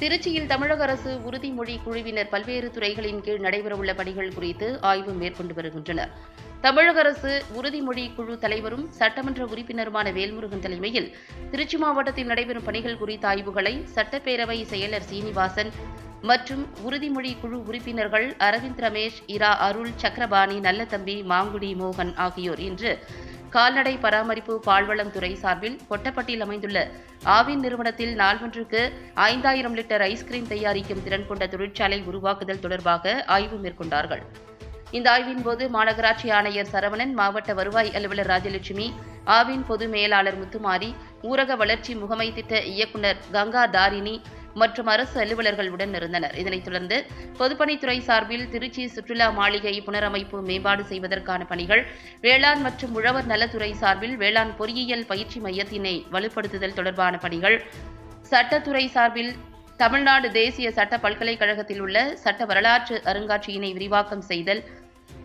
திருச்சியில் தமிழக அரசு உறுதிமொழி குழுவினர் பல்வேறு துறைகளின் கீழ் நடைபெறவுள்ள பணிகள் குறித்து ஆய்வு மேற்கொண்டு வருகின்றனர். தமிழக அரசு உறுதிமொழி குழு தலைவரும் சட்டமன்ற உறுப்பினருமான வேல்முருகன் தலைமையில் திருச்சி மாவட்டத்தில் நடைபெறும் பணிகள் குறித்த ஆய்வுகளை சட்டப்பேரவை செயலர் சீனிவாசன் மற்றும் உறுதிமொழி குழு உறுப்பினர்கள் அரவிந்த் ரமேஷ் இரா அருள் சக்கரபாணி நல்லதம்பி மாங்குடி மோகன் ஆகியோர் இன்று கால்நடை பராமரிப்பு பால்வளம் துறை சார்பில் கொட்டப்பட்டியில் அமைந்துள்ள ஆவின் நிறுவனத்தில் நாள்ஒன்றுக்கு ஐந்தாயிரம் லிட்டர் ஐஸ்கிரீம் தயாரிக்கும் திறன் கொண்ட தொழிற்சாலை உருவாக்குதல் தொடர்பாக ஆய்வு மேற்கொண்டார்கள். இந்த ஆய்வின் போது மாநகராட்சி ஆணையர் சரவணன் மாவட்ட வருவாய் அலுவலர் ராஜலட்சுமி ஆவின் பொது மேலாளர் முத்துமாரி ஊரக வளர்ச்சி முகமை திட்ட இயக்குநர் கங்கா தாரிணி மற்றும் அரசு அலுவலர்கள் உடன் இருந்தனர். இதனைத் தொடர்ந்து பொதுப்பணித்துறை சார்பில் திருச்சி சுற்றுலா மாளிகை புனரமைப்பு மேம்பாடு செய்வதற்கான பணிகள் வேளாண் மற்றும் உழவர் நலத்துறை சார்பில் வேளாண் பொறியியல் பயிற்சி மையத்தினை வலுப்படுத்துதல் தொடர்பான பணிகள் சட்டத்துறை சார்பில் தமிழ்நாடு தேசிய சட்ட பல்கலைக்கழகத்தில் உள்ள சட்ட வரலாற்று அருங்காட்சியினை விரிவாக்கம் செய்தல்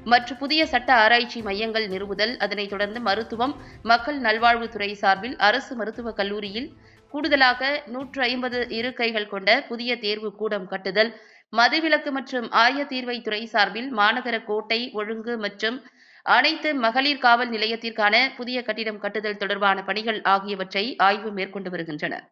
மற்றும் புதிய சட்ட ஆராய்ச்சி மையங்கள் நிறுவுதல் அதனைத் தொடர்ந்து மருத்துவம் மக்கள் நல்வாழ்வுத்துறை சார்பில் அரசு மருத்துவக் கல்லூரியில் கூடுதலாக நூற்று ஐம்பது இருக்கைகள் கொண்ட புதிய தேர்வு கூடம் கட்டுதல் மதுவிலக்கு மற்றும் ஆயத்தீர்வை துறை சார்பில் மாநகர கோட்டை ஒழுங்கு மற்றும் அனைத்து மகளிர் காவல் நிலையத்திற்கான புதிய கட்டிடம் கட்டுதல் தொடர்பான பணிகள் ஆகியவற்றை ஆய்வு மேற்கொண்டு வருகின்றனர்